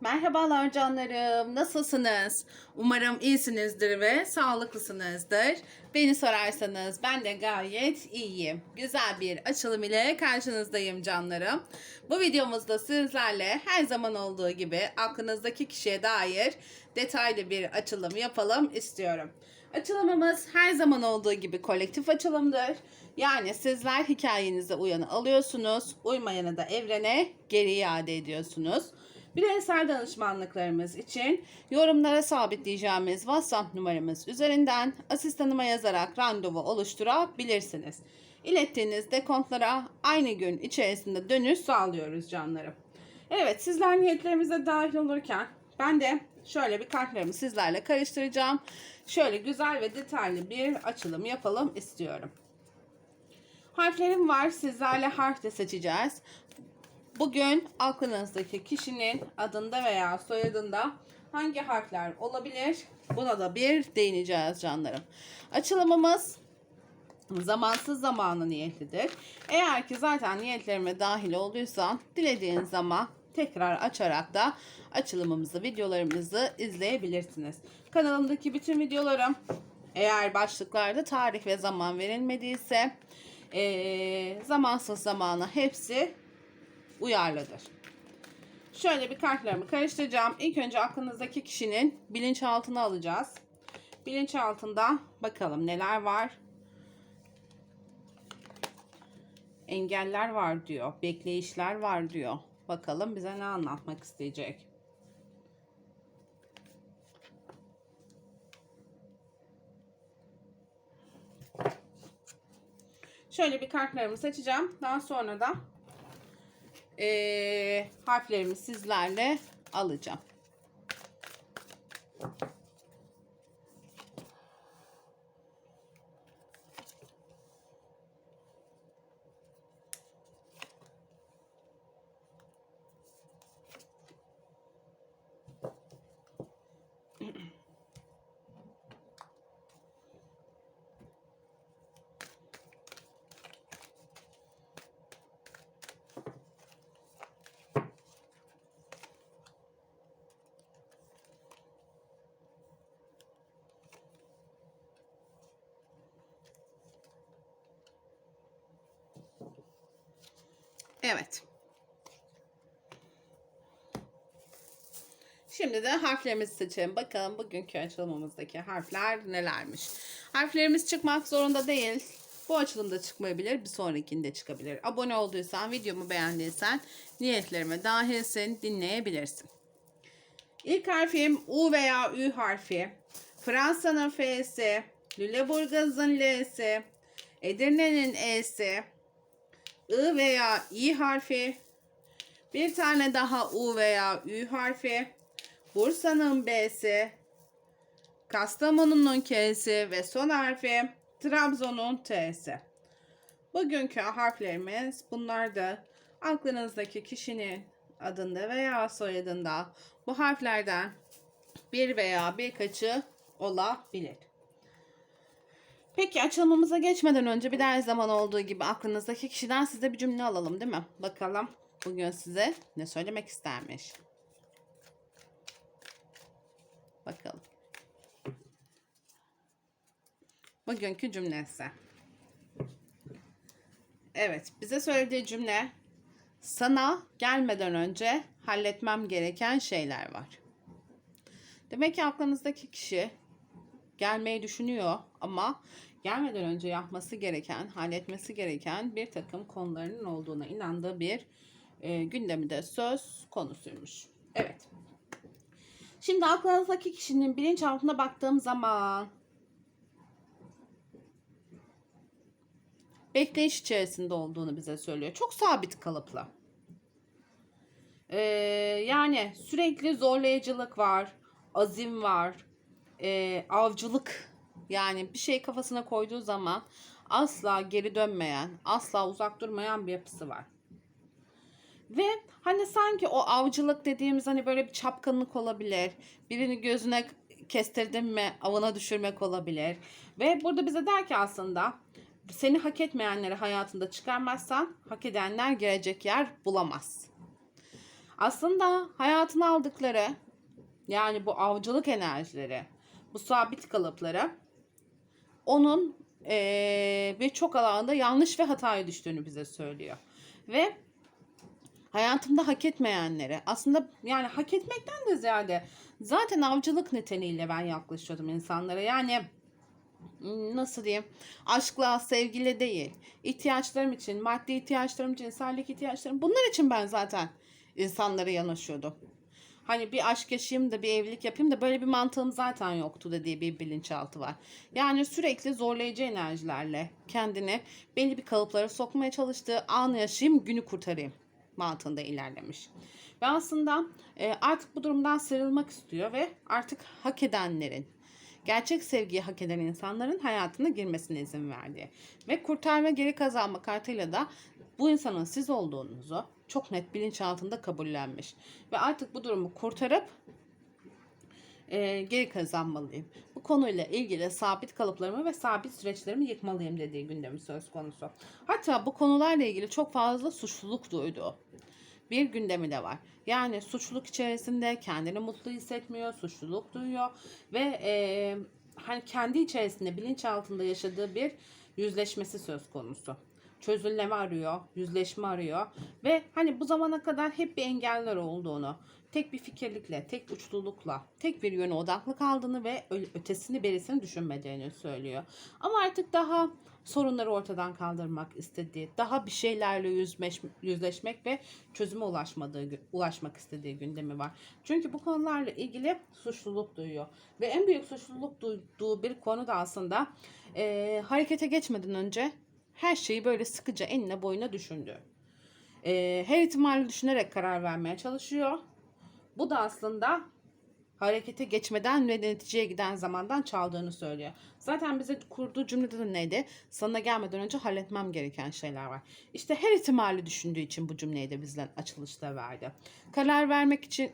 Merhabalar canlarım. Nasılsınız? Umarım iyisinizdir ve sağlıklısınızdır. Beni sorarsanız ben de gayet iyiyim. Güzel bir açılım ile karşınızdayım canlarım. Bu videomuzda sizlerle her zaman olduğu gibi aklınızdaki kişiye dair detaylı bir açılım yapalım istiyorum. Açılımımız her zaman olduğu gibi kolektif açılımdır. Yani sizler hikayenize uyanı alıyorsunuz, uymayanı da evrene geri iade ediyorsunuz. Bireysel danışmanlıklarımız için yorumlara sabitleyeceğimiz WhatsApp numaramız üzerinden asistanıma yazarak randevu oluşturabilirsiniz. İlettiğiniz dekontlara aynı gün içerisinde dönüş sağlıyoruz canlarım. Evet sizler niyetlerimize dahil olurken ben de şöyle bir kartlarımı sizlerle karıştıracağım. Şöyle güzel ve detaylı bir açılım yapalım istiyorum. Harflerim var. Sizlerle harf de seçeceğiz. Bugün aklınızdaki kişinin adında veya soyadında hangi harfler olabilir? Buna da bir değineceğiz canlarım. Açılımımız zamansız zamanı niyetlidir. Eğer ki zaten niyetlerime dahil olduysan dilediğin zaman tekrar açarak da açılımımızı, videolarımızı izleyebilirsiniz. Kanalımdaki bütün videolarım eğer başlıklarda tarih ve zaman verilmediyse eee, zamansız zamana hepsi uyarlıdır. Şöyle bir kartlarımı karıştıracağım. İlk önce aklınızdaki kişinin bilinçaltını alacağız. Bilinçaltında bakalım neler var. Engeller var diyor. Bekleyişler var diyor. Bakalım bize ne anlatmak isteyecek. Şöyle bir kartlarımı seçeceğim. Daha sonra da eee, harflerimi sizlerle alacağım. Evet. Şimdi de harflerimizi seçelim. Bakalım bugünkü açılımımızdaki harfler nelermiş. Harflerimiz çıkmak zorunda değil. Bu açılımda çıkmayabilir. Bir sonrakinde çıkabilir. Abone olduysan, videomu beğendiysen niyetlerime dahilsin, dinleyebilirsin. İlk harfim U veya Ü harfi. Fransa'nın F'si. Lüleburgaz'ın L'si. Edirne'nin E'si. I veya İ harfi. Bir tane daha U veya Ü harfi. Bursa'nın B'si. Kastamonu'nun K'si ve son harfi Trabzon'un T'si. Bugünkü harflerimiz bunlar da aklınızdaki kişinin adında veya soyadında bu harflerden bir veya birkaçı olabilir. Peki açılımımıza geçmeden önce bir her zaman olduğu gibi aklınızdaki kişiden size bir cümle alalım değil mi? Bakalım bugün size ne söylemek istermiş. Bakalım. Bugünkü cümlesi. Evet, bize söylediği cümle sana gelmeden önce halletmem gereken şeyler var. Demek ki aklınızdaki kişi gelmeyi düşünüyor ama gelmeden önce yapması gereken, halletmesi gereken bir takım konularının olduğuna inandığı bir e, gündemi de söz konusuymuş. Evet. Şimdi aklınızdaki kişinin bilinçaltına baktığım zaman bekleyiş içerisinde olduğunu bize söylüyor. Çok sabit kalıplı. Ee, yani sürekli zorlayıcılık var, azim var, e, avcılık yani bir şey kafasına koyduğu zaman asla geri dönmeyen, asla uzak durmayan bir yapısı var. Ve hani sanki o avcılık dediğimiz hani böyle bir çapkınlık olabilir. Birini gözüne kestirdim mi avına düşürmek olabilir. Ve burada bize der ki aslında seni hak etmeyenleri hayatında çıkarmazsan hak edenler gelecek yer bulamaz. Aslında hayatına aldıkları yani bu avcılık enerjileri, bu sabit kalıpları onun eee birçok alanda yanlış ve hataya düştüğünü bize söylüyor. Ve hayatımda hak etmeyenleri aslında yani hak etmekten de ziyade zaten avcılık niteliğiyle ben yaklaşıyordum insanlara. Yani nasıl diyeyim aşkla sevgiyle değil ihtiyaçlarım için maddi ihtiyaçlarım cinsellik ihtiyaçlarım bunlar için ben zaten insanlara yanaşıyordum. Hani bir aşk yaşayayım da bir evlilik yapayım da böyle bir mantığım zaten yoktu dediği bir bilinçaltı var. Yani sürekli zorlayıcı enerjilerle kendini belli bir kalıplara sokmaya çalıştığı anı yaşayayım günü kurtarayım mantığında ilerlemiş. Ve aslında e, artık bu durumdan sıyrılmak istiyor ve artık hak edenlerin, gerçek sevgiyi hak eden insanların hayatına girmesine izin verdi. Ve kurtarma geri kazanma kartıyla da bu insanın siz olduğunuzu çok net bilinçaltında kabullenmiş. Ve artık bu durumu kurtarıp e, geri kazanmalıyım. Bu konuyla ilgili sabit kalıplarımı ve sabit süreçlerimi yıkmalıyım dediği gündemi söz konusu. Hatta bu konularla ilgili çok fazla suçluluk duydu bir gündemi de var. Yani suçluluk içerisinde kendini mutlu hissetmiyor, suçluluk duyuyor ve e, hani kendi içerisinde bilinçaltında yaşadığı bir yüzleşmesi söz konusu. Çözülme arıyor, yüzleşme arıyor ve hani bu zamana kadar hep bir engeller olduğunu, tek bir fikirlikle, tek uçlulukla, tek bir yöne odaklı kaldığını ve ötesini berisini düşünmediğini söylüyor. Ama artık daha sorunları ortadan kaldırmak istediği, daha bir şeylerle yüzmeş, yüzleşmek ve çözüme ulaşmadığı, ulaşmak istediği gündemi var. Çünkü bu konularla ilgili suçluluk duyuyor. Ve en büyük suçluluk duyduğu bir konu da aslında eee, harekete geçmeden önce her şeyi böyle sıkıca enine boyuna düşündü. Eee, her ihtimali düşünerek karar vermeye çalışıyor. Bu da aslında harekete geçmeden ve neticeye giden zamandan çaldığını söylüyor. Zaten bize kurduğu cümlede de neydi? Sana gelmeden önce halletmem gereken şeyler var. İşte her ihtimali düşündüğü için bu cümleyi de bizden açılışta verdi. Karar vermek için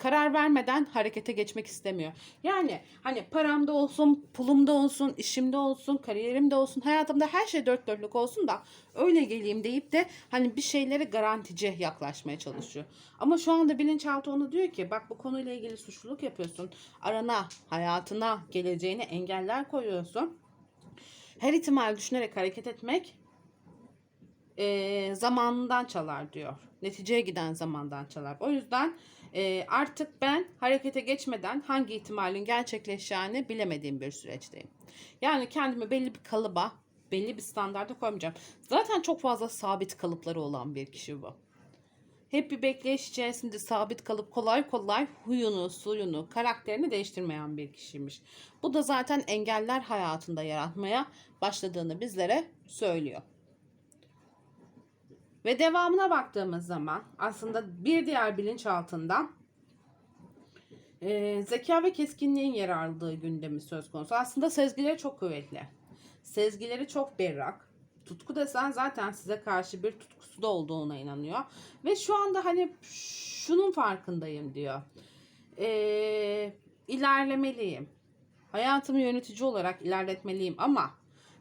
karar vermeden harekete geçmek istemiyor. Yani hani paramda olsun, pulumda olsun, işimde olsun, kariyerimde olsun, hayatımda her şey dört dörtlük olsun da öyle geleyim deyip de hani bir şeylere garantici yaklaşmaya çalışıyor. Ama şu anda bilinçaltı onu diyor ki bak bu konuyla ilgili suçluluk yapıyorsun. Arana, hayatına, geleceğine engeller koyuyorsun. Her ihtimal düşünerek hareket etmek e, zamanından çalar diyor. Neticeye giden zamandan çalar. O yüzden e, artık ben harekete geçmeden hangi ihtimalin gerçekleşeceğini bilemediğim bir süreçteyim. Yani kendimi belli bir kalıba, belli bir standarda koymayacağım. Zaten çok fazla sabit kalıpları olan bir kişi bu. Hep bir bekleyiş içerisinde sabit kalıp kolay kolay huyunu, suyunu, karakterini değiştirmeyen bir kişiymiş. Bu da zaten engeller hayatında yaratmaya başladığını bizlere söylüyor. Ve devamına baktığımız zaman aslında bir diğer bilinçaltından e, zeka ve keskinliğin yer aldığı gündemi söz konusu. Aslında sezgileri çok kuvvetli. Sezgileri çok berrak. Tutku desen zaten size karşı bir tutkusu da olduğuna inanıyor. Ve şu anda hani şunun farkındayım diyor. E, ilerlemeliyim. Hayatımı yönetici olarak ilerletmeliyim ama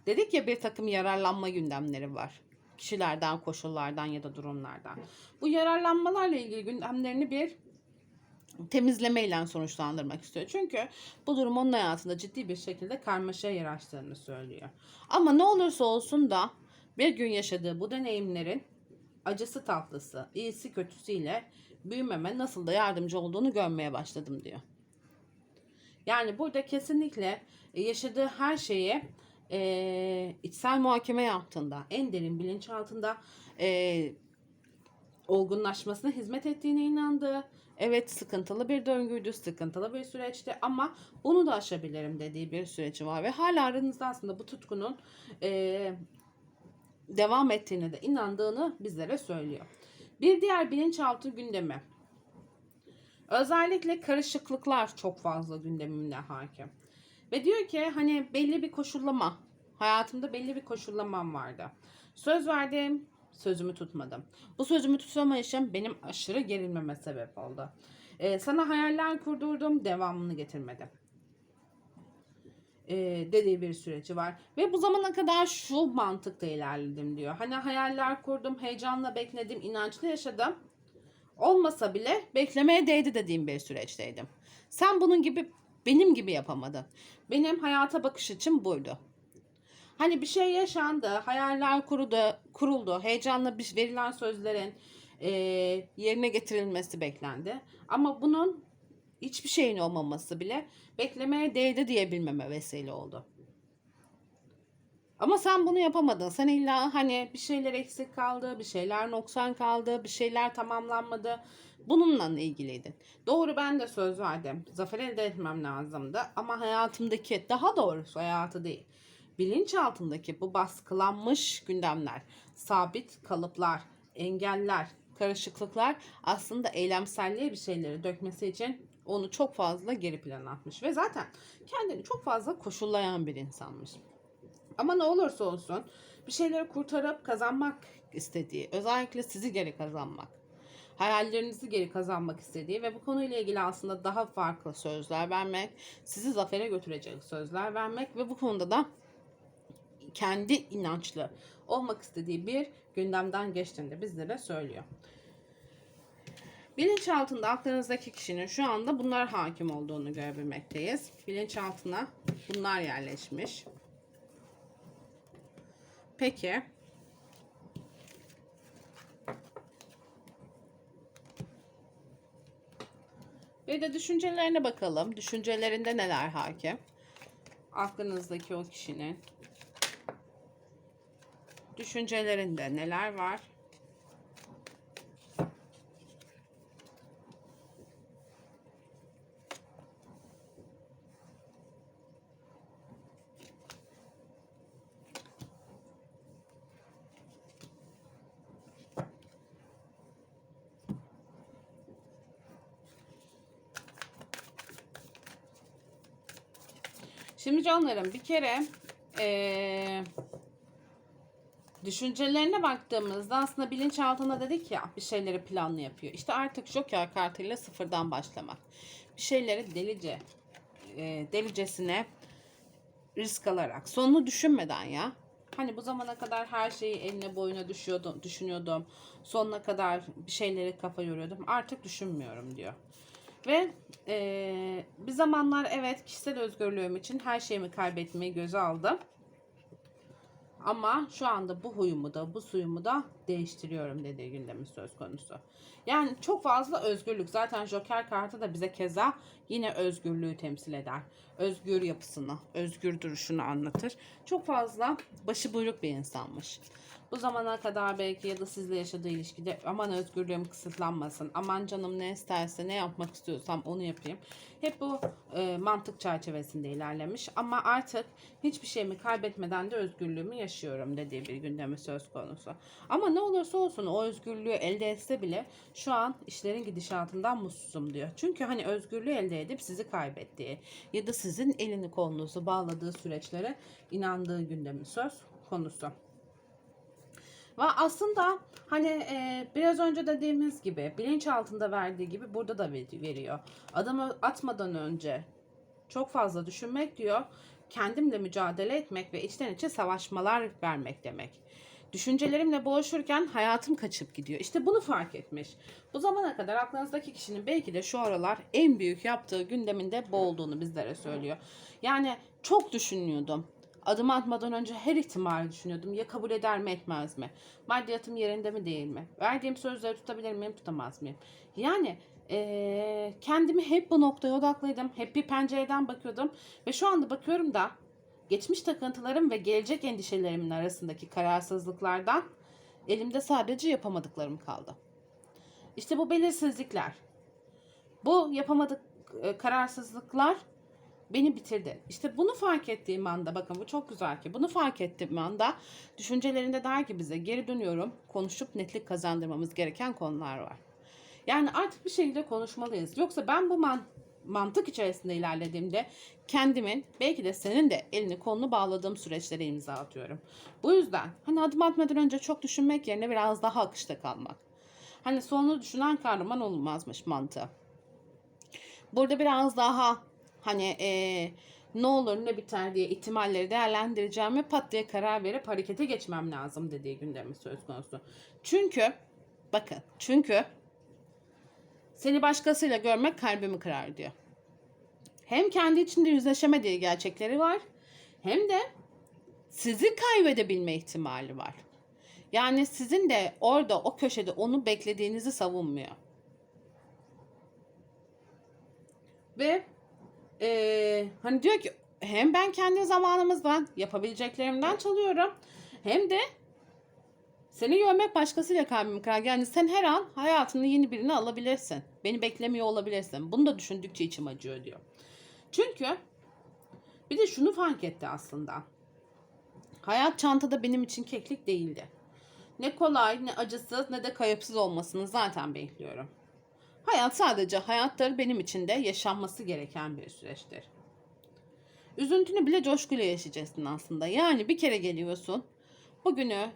dedik ya bir takım yararlanma gündemleri var kişilerden, koşullardan ya da durumlardan. Bu yararlanmalarla ilgili gündemlerini bir temizlemeyle sonuçlandırmak istiyor. Çünkü bu durum onun hayatında ciddi bir şekilde karmaşaya yer açtığını söylüyor. Ama ne olursa olsun da bir gün yaşadığı bu deneyimlerin acısı tatlısı, iyisi kötüsüyle büyümeme nasıl da yardımcı olduğunu görmeye başladım diyor. Yani burada kesinlikle yaşadığı her şeyi e, içsel muhakeme yaptığında, en derin bilinçaltında e, olgunlaşmasına hizmet ettiğine inandığı, evet sıkıntılı bir döngüydü, sıkıntılı bir süreçti ama bunu da aşabilirim dediği bir süreci var ve hala aranızda aslında bu tutkunun e, devam ettiğine de inandığını bizlere söylüyor. Bir diğer bilinçaltı gündemi. Özellikle karışıklıklar çok fazla gündemimde hakim. Ve diyor ki hani belli bir koşullama. Hayatımda belli bir koşullamam vardı. Söz verdim, sözümü tutmadım. Bu sözümü tutamayışım benim aşırı gerilmeme sebep oldu. Ee, sana hayaller kurdurdum, devamını getirmedim. Ee, dediği bir süreci var. Ve bu zamana kadar şu mantıkta ilerledim diyor. Hani hayaller kurdum, heyecanla bekledim, inançlı yaşadım. olmasa bile beklemeye değdi dediğim bir süreçteydim. Sen bunun gibi benim gibi yapamadın. Benim hayata bakış açım buydu. Hani bir şey yaşandı, hayaller kuruldu, kuruldu, heyecanla bir verilen sözlerin e, yerine getirilmesi beklendi. Ama bunun hiçbir şeyin olmaması bile beklemeye değdi diyebilmeme vesile oldu. Ama sen bunu yapamadın. Sen illa hani bir şeyler eksik kaldı, bir şeyler noksan kaldı, bir şeyler tamamlanmadı. Bununla ilgiliydin. Doğru ben de söz verdim. Zafer elde etmem lazımdı. Ama hayatımdaki, daha doğrusu hayatı değil. Bilinçaltındaki bu baskılanmış gündemler, sabit kalıplar, engeller, karışıklıklar aslında eylemselliğe bir şeyleri dökmesi için onu çok fazla geri plana atmış. Ve zaten kendini çok fazla koşullayan bir insanmış. Ama ne olursa olsun bir şeyleri kurtarıp kazanmak istediği, özellikle sizi geri kazanmak, hayallerinizi geri kazanmak istediği ve bu konuyla ilgili aslında daha farklı sözler vermek, sizi zafere götürecek sözler vermek ve bu konuda da kendi inançlı olmak istediği bir gündemden geçtiğini de bizlere söylüyor. Bilinçaltında aklınızdaki kişinin şu anda bunlar hakim olduğunu görebilmekteyiz. Bilinçaltına bunlar yerleşmiş. Peki. Bir de düşüncelerine bakalım. Düşüncelerinde neler hakim? Aklınızdaki o kişinin düşüncelerinde neler var? Şimdi canlarım bir kere eee, düşüncelerine baktığımızda aslında bilinçaltında dedik ya bir şeyleri planlı yapıyor. İşte artık Joker kartıyla sıfırdan başlamak. Bir şeyleri delice, eee, delicesine risk alarak sonunu düşünmeden ya. Hani bu zamana kadar her şeyi eline boyuna düşüyordum, düşünüyordum. Sonuna kadar bir şeyleri kafa yoruyordum. Artık düşünmüyorum diyor. Ve eee, bir zamanlar evet kişisel özgürlüğüm için her şeyimi kaybetmeyi göze aldım. Ama şu anda bu huyumu da bu suyumu da değiştiriyorum dediği gündemi söz konusu. Yani çok fazla özgürlük. Zaten Joker kartı da bize keza yine özgürlüğü temsil eder. Özgür yapısını, özgür duruşunu anlatır. Çok fazla başıbuyruk bir insanmış. Bu zamana kadar belki ya da sizle yaşadığı ilişkide aman özgürlüğüm kısıtlanmasın. Aman canım ne isterse ne yapmak istiyorsam onu yapayım. Hep bu e, mantık çerçevesinde ilerlemiş. Ama artık hiçbir şeyimi kaybetmeden de özgürlüğümü yaşıyorum dediği bir gündemi söz konusu. Ama ne olursa olsun o özgürlüğü elde etse bile şu an işlerin gidişatından mutsuzum diyor. Çünkü hani özgürlüğü elde edip sizi kaybettiği ya da sizin elini kolunuzu bağladığı süreçlere inandığı gündemi söz konusu. Ve aslında hani e, biraz önce dediğimiz gibi bilinç altında verdiği gibi burada da ver- veriyor. Adımı atmadan önce çok fazla düşünmek diyor. Kendimle mücadele etmek ve içten içe savaşmalar vermek demek. Düşüncelerimle boğuşurken hayatım kaçıp gidiyor. İşte bunu fark etmiş. Bu zamana kadar aklınızdaki kişinin belki de şu aralar en büyük yaptığı gündeminde bu olduğunu bizlere söylüyor. Yani çok düşünüyordum. Adım atmadan önce her ihtimali düşünüyordum. Ya kabul eder mi etmez mi? Maddiyatım yerinde mi değil mi? Verdiğim sözleri tutabilir miyim tutamaz mıyım? Yani eee, kendimi hep bu noktaya odaklıydım. Hep bir pencereden bakıyordum. Ve şu anda bakıyorum da geçmiş takıntılarım ve gelecek endişelerimin arasındaki kararsızlıklardan elimde sadece yapamadıklarım kaldı. İşte bu belirsizlikler. Bu yapamadık kararsızlıklar beni bitirdi. İşte bunu fark ettiğim anda bakın bu çok güzel ki bunu fark ettiğim anda düşüncelerinde der ki bize geri dönüyorum konuşup netlik kazandırmamız gereken konular var. Yani artık bir şekilde konuşmalıyız. Yoksa ben bu man- mantık içerisinde ilerlediğimde kendimin belki de senin de elini kolunu bağladığım süreçlere imza atıyorum. Bu yüzden hani adım atmadan önce çok düşünmek yerine biraz daha akışta kalmak. Hani sonunu düşünen kahraman olmazmış mantığı. Burada biraz daha hani eee, ne olur ne biter diye ihtimalleri değerlendireceğim ve pat diye karar verip harekete geçmem lazım dediği gündemi söz konusu. Çünkü bakın çünkü Seni başkasıyla görmek kalbimi kırar diyor. Hem kendi içinde yüzleşemediği gerçekleri var hem de sizi kaybedebilme ihtimali var. Yani sizin de orada o köşede onu beklediğinizi savunmuyor. Ve eee, hani diyor ki hem ben kendi zamanımızdan yapabileceklerimden çalıyorum hem de seni görmek başkasıyla kalbimi kırar. Yani sen her an hayatını yeni birini alabilirsin. Beni beklemiyor olabilirsin. Bunu da düşündükçe içim acıyor diyor. Çünkü bir de şunu fark etti aslında. Hayat çantada benim için keklik değildi. Ne kolay, ne acısız, ne de kayıpsız olmasını zaten bekliyorum. Hayat sadece hayattır benim için de yaşanması gereken bir süreçtir. Üzüntünü bile coşkuyla yaşayacaksın aslında. Yani bir kere geliyorsun. Bugünü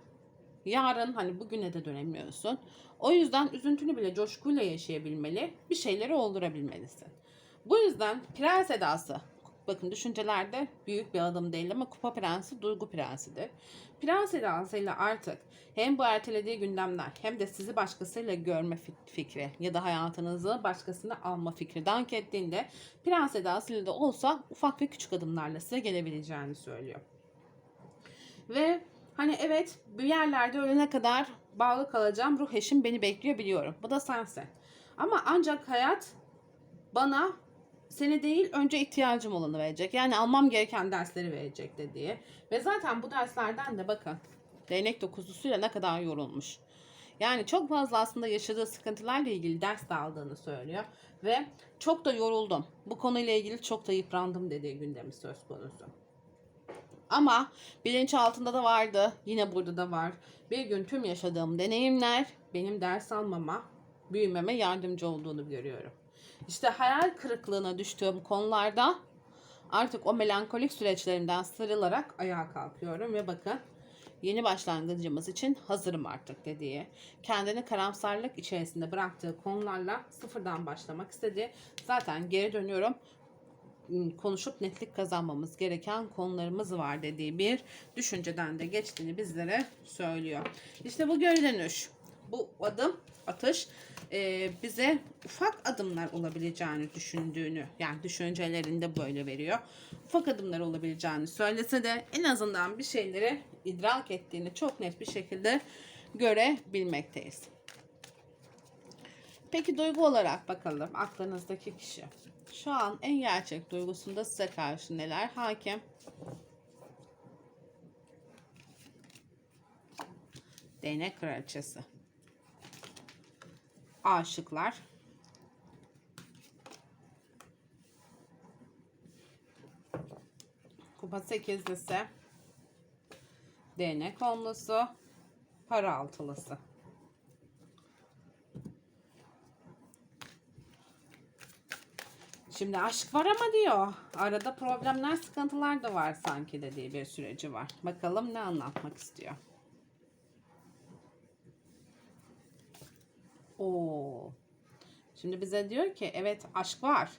yarın hani bugüne de dönemiyorsun. O yüzden üzüntünü bile coşkuyla yaşayabilmeli, bir şeyleri oldurabilmelisin. Bu yüzden prens edası, bakın düşüncelerde büyük bir adım değil ama kupa prensi duygu prensidir. Prens edasıyla artık hem bu ertelediği gündemler hem de sizi başkasıyla görme fik- fikri ya da hayatınızı başkasına alma fikri dank ettiğinde prens edasıyla da olsa ufak ve küçük adımlarla size gelebileceğini söylüyor. Ve hani evet bir yerlerde ölene kadar bağlı kalacağım. Ruh eşim beni bekliyor biliyorum. Bu da sensin. Ama ancak hayat bana seni değil önce ihtiyacım olanı verecek. Yani almam gereken dersleri verecek dediği. Ve zaten bu derslerden de bakın değnek dokuzlusuyla ne kadar yorulmuş. Yani çok fazla aslında yaşadığı sıkıntılarla ilgili ders de aldığını söylüyor. Ve çok da yoruldum. Bu konuyla ilgili çok da yıprandım dediği gündemi söz konusu. Ama bilinç altında da vardı. Yine burada da var. Bir gün tüm yaşadığım deneyimler benim ders almama, büyümeme yardımcı olduğunu görüyorum. İşte hayal kırıklığına düştüğüm konularda artık o melankolik süreçlerimden sıyrılarak ayağa kalkıyorum ve bakın yeni başlangıcımız için hazırım artık dediği, kendini karamsarlık içerisinde bıraktığı konularla sıfırdan başlamak istedi. Zaten geri dönüyorum konuşup netlik kazanmamız gereken konularımız var dediği bir düşünceden de geçtiğini bizlere söylüyor. İşte bu geri dönüş, bu adım, atış e, bize ufak adımlar olabileceğini düşündüğünü, yani düşüncelerinde böyle veriyor. Ufak adımlar olabileceğini söylese de en azından bir şeyleri idrak ettiğini çok net bir şekilde görebilmekteyiz. Peki duygu olarak bakalım aklınızdaki kişi. Şu an en gerçek duygusunda size karşı neler hakim? Değnek kraliçesi. Aşıklar. Kupa sekizlisi. Değnek onlusu. Para altılısı. Şimdi aşk var ama diyor. Arada problemler, sıkıntılar da var sanki dediği bir süreci var. Bakalım ne anlatmak istiyor. Oo. Şimdi bize diyor ki evet aşk var.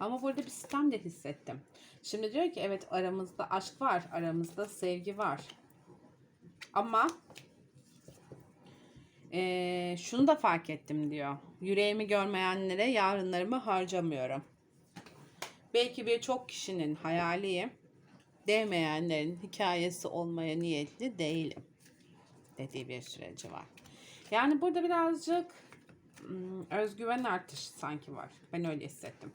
Ama burada bir sistem de hissettim. Şimdi diyor ki evet aramızda aşk var, aramızda sevgi var. Ama ee, şunu da fark ettim diyor. Yüreğimi görmeyenlere yarınlarımı harcamıyorum. Belki birçok kişinin hayaliyim. Değmeyenlerin hikayesi olmaya niyetli değilim. Dediği bir süreci var. Yani burada birazcık ım, özgüven artışı sanki var. Ben öyle hissettim.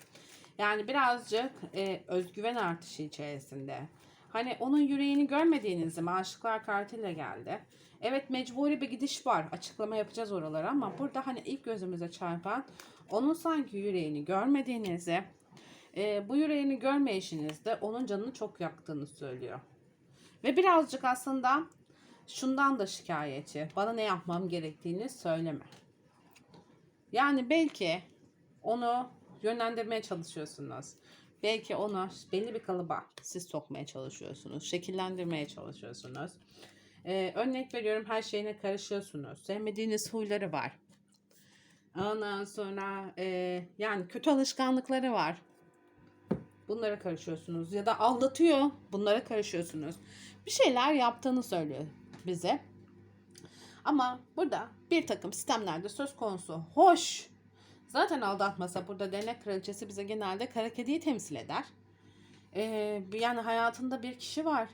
Yani birazcık e, özgüven artışı içerisinde. Hani onun yüreğini görmediğiniz zaman aşıklar kartıyla geldi. Evet mecburi bir gidiş var. Açıklama yapacağız oralara ama burada hani ilk gözümüze çarpan onun sanki yüreğini görmediğinizi, e, bu yüreğini görmeyişinizde onun canını çok yaktığını söylüyor. Ve birazcık aslında şundan da şikayetçi. Bana ne yapmam gerektiğini söyleme. Yani belki onu yönlendirmeye çalışıyorsunuz. Belki onu belli bir kalıba siz sokmaya çalışıyorsunuz. Şekillendirmeye çalışıyorsunuz. Ee, örnek veriyorum her şeyine karışıyorsunuz. Sevmediğiniz huyları var. Ondan sonra e, yani kötü alışkanlıkları var. Bunlara karışıyorsunuz. Ya da aldatıyor. Bunlara karışıyorsunuz. Bir şeyler yaptığını söylüyor bize. Ama burada bir takım sistemlerde söz konusu. Hoş. Zaten aldatmasa burada denek kraliçesi bize genelde kara kediyi temsil eder. Ee, yani hayatında bir kişi var.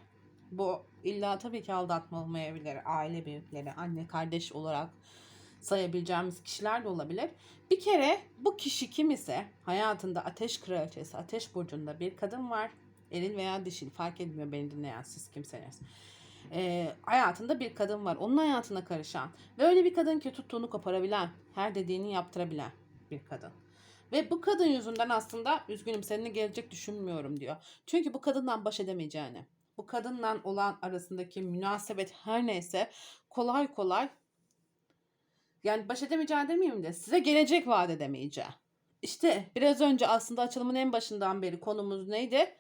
Bu illa tabii ki aldatma olmayabilir. Aile büyükleri, anne, kardeş olarak sayabileceğimiz kişiler de olabilir. Bir kere bu kişi kim ise hayatında ateş kraliçesi, ateş burcunda bir kadın var. Eril veya dişil fark etmiyor beni dinleyen siz kimseniz. Ee, hayatında bir kadın var. Onun hayatına karışan ve öyle bir kadın ki tuttuğunu koparabilen, her dediğini yaptırabilen bir kadın. Ve bu kadın yüzünden aslında üzgünüm seninle gelecek düşünmüyorum diyor. Çünkü bu kadından baş edemeyeceğini, bu kadınla olan arasındaki münasebet her neyse kolay kolay yani baş edemeyeceğini demeyeyim de size gelecek vaat edemeyeceği. İşte biraz önce aslında açılımın en başından beri konumuz neydi?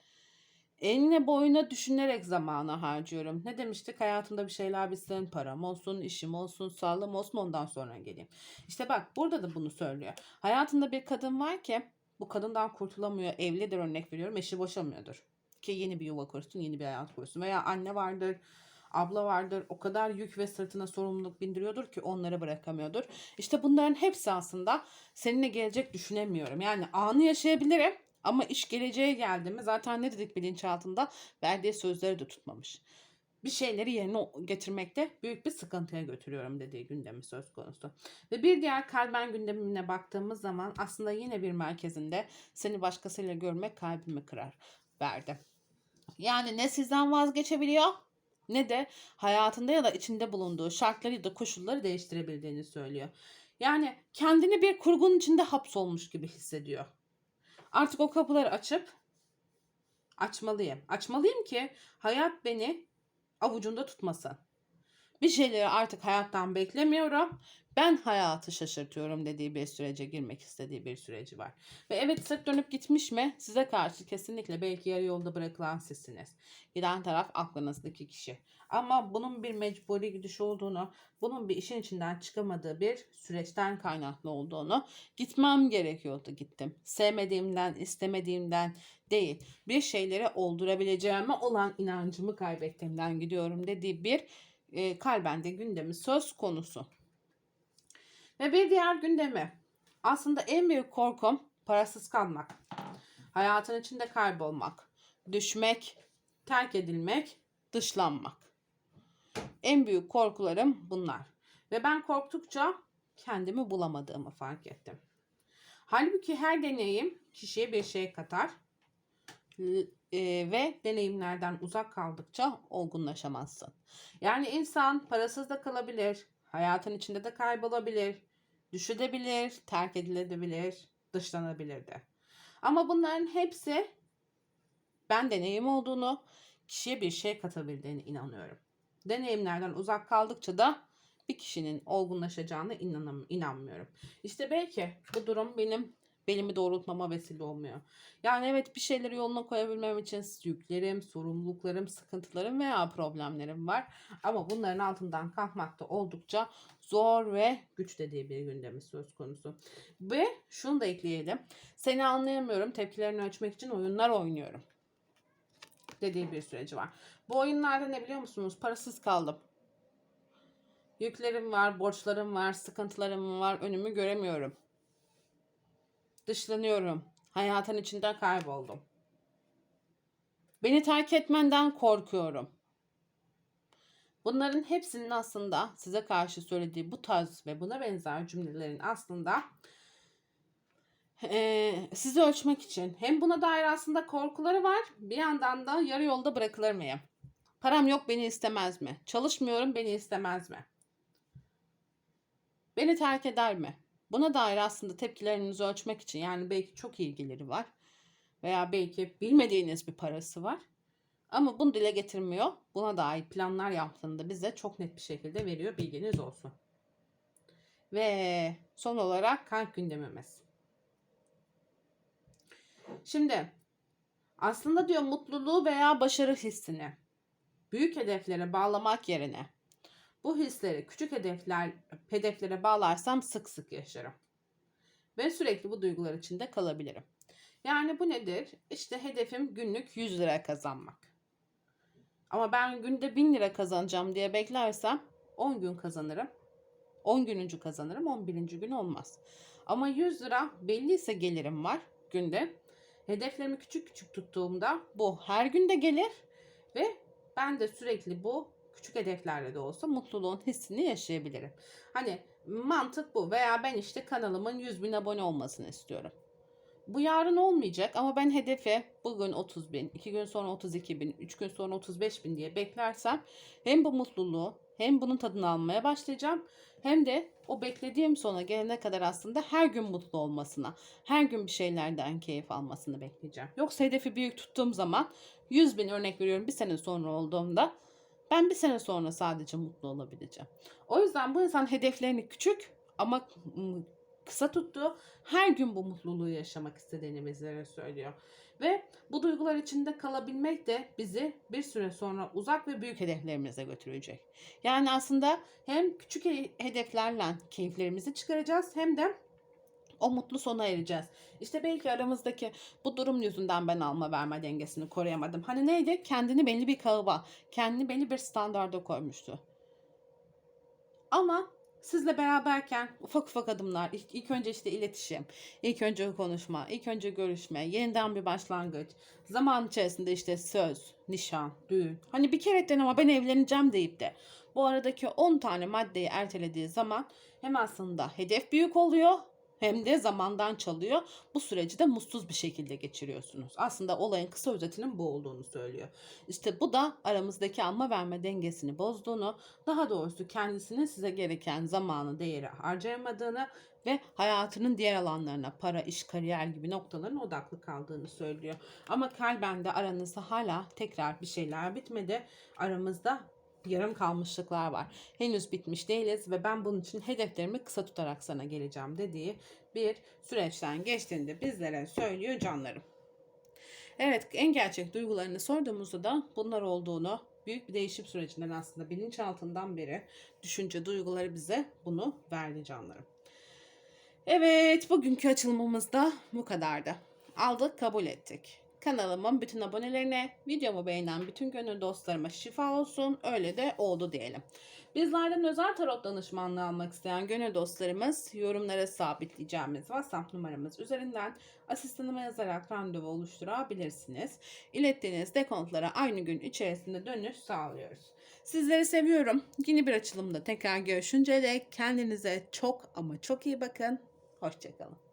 Eline boyuna düşünerek zamanı harcıyorum. Ne demiştik? Hayatımda bir şeyler bitsin, param olsun, işim olsun, sağlığım olsun ondan sonra geleyim. İşte bak burada da bunu söylüyor. Hayatında bir kadın var ki bu kadından kurtulamıyor. Evlidir örnek veriyorum. Eşi boşamıyordur. Ki yeni bir yuva kursun, yeni bir hayat kursun. Veya anne vardır, abla vardır. O kadar yük ve sırtına sorumluluk bindiriyordur ki onları bırakamıyordur. İşte bunların hepsi aslında seninle gelecek düşünemiyorum. Yani anı yaşayabilirim ama iş geleceğe geldi mi zaten ne dedik bilinçaltında verdiği sözleri de tutmamış. Bir şeyleri yerine getirmekte büyük bir sıkıntıya götürüyorum dediği gündemi söz konusu. Ve bir diğer kalben gündemine baktığımız zaman aslında yine bir merkezinde seni başkasıyla görmek kalbimi kırar verdi. Yani ne sizden vazgeçebiliyor ne de hayatında ya da içinde bulunduğu şartları ya da koşulları değiştirebildiğini söylüyor. Yani kendini bir kurgunun içinde hapsolmuş gibi hissediyor. Artık o kapıları açıp açmalıyım. Açmalıyım ki hayat beni avucunda tutmasın. Bir şeyleri artık hayattan beklemiyorum. Ben hayatı şaşırtıyorum dediği bir sürece girmek istediği bir süreci var. Ve evet sırt dönüp gitmiş mi size karşı kesinlikle belki yarı yolda bırakılan sizsiniz. Giden taraf aklınızdaki kişi. Ama bunun bir mecburi gidiş olduğunu, bunun bir işin içinden çıkamadığı bir süreçten kaynaklı olduğunu, gitmem gerekiyordu gittim. Sevmediğimden, istemediğimden değil, bir şeyleri oldurabileceğime olan inancımı kaybettiğimden gidiyorum dediği bir e, kalbende gündemi söz konusu. Ve bir diğer gündemi aslında en büyük korkum parasız kalmak. Hayatın içinde kaybolmak, düşmek, terk edilmek, dışlanmak. En büyük korkularım bunlar. Ve ben korktukça kendimi bulamadığımı fark ettim. Halbuki her deneyim kişiye bir şey katar ve deneyimlerden uzak kaldıkça olgunlaşamazsın. Yani insan parasız da kalabilir, hayatın içinde de kaybolabilir, düşebilir, terk edilebilir, dışlanabilir de. Ama bunların hepsi ben deneyim olduğunu, kişiye bir şey katabildiğine inanıyorum. Deneyimlerden uzak kaldıkça da bir kişinin olgunlaşacağına inanam inanmıyorum. İşte belki bu durum benim belimi doğrultmama vesile olmuyor. Yani evet bir şeyleri yoluna koyabilmem için yüklerim, sorumluluklarım, sıkıntılarım veya problemlerim var. Ama bunların altından kalkmakta oldukça zor ve güç dediği bir gündemi söz konusu. Ve şunu da ekleyelim. Seni anlayamıyorum. Tepkilerini ölçmek için oyunlar oynuyorum. Dediği bir süreci var. Bu oyunlarda ne biliyor musunuz? Parasız kaldım. Yüklerim var, borçlarım var, sıkıntılarım var. Önümü göremiyorum. Dışlanıyorum. Hayatın içinde kayboldum. Beni terk etmenden korkuyorum. Bunların hepsinin aslında size karşı söylediği bu tarz ve buna benzer cümlelerin aslında e, sizi ölçmek için hem buna dair aslında korkuları var bir yandan da yarı yolda bırakılır mıyım? Param yok beni istemez mi? Çalışmıyorum beni istemez mi? Beni terk eder mi? Buna dair aslında tepkilerinizi ölçmek için yani belki çok ilgileri var veya belki bilmediğiniz bir parası var. Ama bunu dile getirmiyor. Buna dair planlar yaptığında bize çok net bir şekilde veriyor. Bilginiz olsun. Ve son olarak kalp gündemimiz. Şimdi aslında diyor mutluluğu veya başarı hissini büyük hedeflere bağlamak yerine bu hisleri küçük hedefler hedeflere bağlarsam sık sık yaşarım. Ve sürekli bu duygular içinde kalabilirim. Yani bu nedir? İşte hedefim günlük 100 lira kazanmak. Ama ben günde 1000 lira kazanacağım diye beklersem 10 gün kazanırım. 10 gününcü kazanırım 11. gün olmaz. Ama 100 lira belliyse gelirim var günde. Hedeflerimi küçük küçük tuttuğumda bu her günde gelir ve ben de sürekli bu küçük hedeflerle de olsa mutluluğun hissini yaşayabilirim. Hani mantık bu veya ben işte kanalımın 100 bin abone olmasını istiyorum. Bu yarın olmayacak ama ben hedefe bugün 30 bin, 2 gün sonra 32 bin, 3 gün sonra 35 bin diye beklersem hem bu mutluluğu hem bunun tadını almaya başlayacağım hem de o beklediğim sona gelene kadar aslında her gün mutlu olmasına, her gün bir şeylerden keyif almasını bekleyeceğim. Yoksa hedefi büyük tuttuğum zaman 100 bin örnek veriyorum bir sene sonra olduğumda ben bir sene sonra sadece mutlu olabileceğim. O yüzden bu insan hedeflerini küçük ama kısa tuttu. Her gün bu mutluluğu yaşamak istediğini bizlere söylüyor. Ve bu duygular içinde kalabilmek de bizi bir süre sonra uzak ve büyük hedeflerimize götürecek. Yani aslında hem küçük he- hedeflerle keyiflerimizi çıkaracağız hem de o mutlu sona ereceğiz. İşte belki aramızdaki bu durum yüzünden ben alma verme dengesini koruyamadım. Hani neydi? Kendini belli bir kalıba, kendini belli bir standarda koymuştu. Ama sizle beraberken ufak ufak adımlar, ilk, ilk önce işte iletişim, ilk önce konuşma, ilk önce görüşme, yeniden bir başlangıç, zaman içerisinde işte söz, nişan, düğün. Hani bir kere ama ben evleneceğim deyip de bu aradaki 10 tane maddeyi ertelediği zaman hem aslında hedef büyük oluyor hem de zamandan çalıyor. Bu süreci de mutsuz bir şekilde geçiriyorsunuz. Aslında olayın kısa özetinin bu olduğunu söylüyor. İşte bu da aramızdaki alma verme dengesini bozduğunu, daha doğrusu kendisinin size gereken zamanı, değeri harcayamadığını ve hayatının diğer alanlarına, para, iş, kariyer gibi noktaların odaklı kaldığını söylüyor. Ama kalben de aranızda hala tekrar bir şeyler bitmedi. Aramızda yarım kalmışlıklar var. Henüz bitmiş değiliz ve ben bunun için hedeflerimi kısa tutarak sana geleceğim dediği bir süreçten geçtiğinde bizlere söylüyor canlarım. Evet en gerçek duygularını sorduğumuzda da bunlar olduğunu büyük bir değişim sürecinden aslında bilinçaltından beri düşünce duyguları bize bunu verdi canlarım. Evet bugünkü açılımımız da bu kadardı. Aldık kabul ettik. Kanalımın bütün abonelerine, videomu beğenen bütün gönül dostlarıma şifa olsun. Öyle de oldu diyelim. Bizlerden özel tarot danışmanlığı almak isteyen gönül dostlarımız yorumlara sabitleyeceğimiz WhatsApp numaramız üzerinden asistanıma yazarak randevu oluşturabilirsiniz. İlettiğiniz dekontlara aynı gün içerisinde dönüş sağlıyoruz. Sizleri seviyorum. Yeni bir açılımda tekrar görüşünceye dek kendinize çok ama çok iyi bakın. Hoşçakalın.